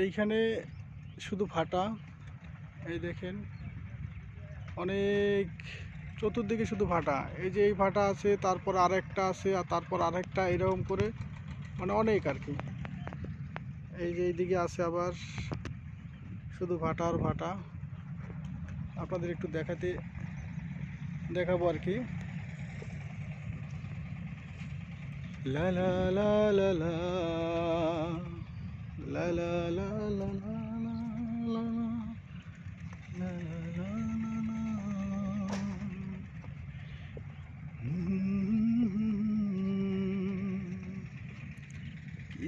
এইখানে শুধু ফাটা এই দেখেন, অনেক চতুর্দিকে শুধু ফাটা এই যে এই ফাটা আছে, তারপর আরেকটা আছে, আর তারপর আরেকটা, এরকম করে মানে অনেক আর কি। এই যে এইদিকে আছে আবার শুধু ফাটা আর ফাটা আপনাদের একটু দেখাতে, দেখাবো আর কি। লা লা লা লা লা।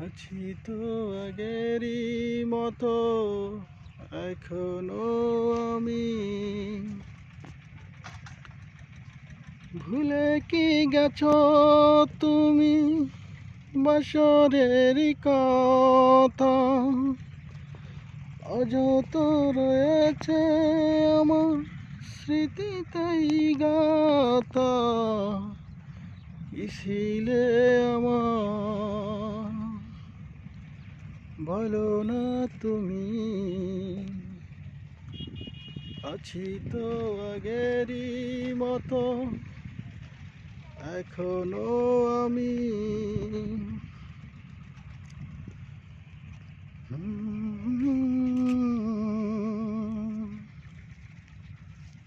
আছি তো আগেরই মতো, এখনও আমি। ভুলে কি গেছ তুমি বছরের কথা? অযত রয়েছে আমার স্মৃতি তাই গাতা ইসিলে আমার বলো না তুমি। আছি তো আগেরই মতো, এখনও আমি।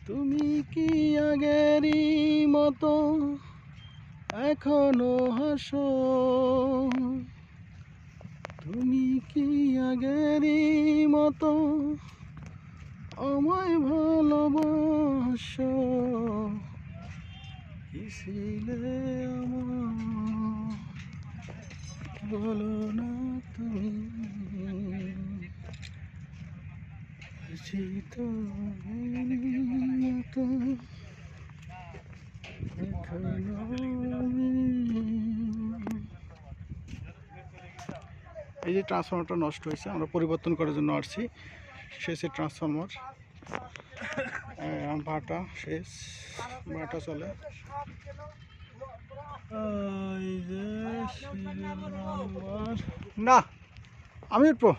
তুমি কি আগেরই মতো, এখনও হাসো তুমি কি আগেরই মতো আমায় ভালোবাসো। ইসিলে আমার বলো না তুমি। তো আগেরই মতো এখনও আমি এই যে ট্রান্সফর্মারটা নষ্ট হয়েছে আমরা পরিবর্তন করার জন্য আসছি। শেষের ট্রান্সফর্মার ভাটা শেষ। ভাটা চলে। না আমি প্রো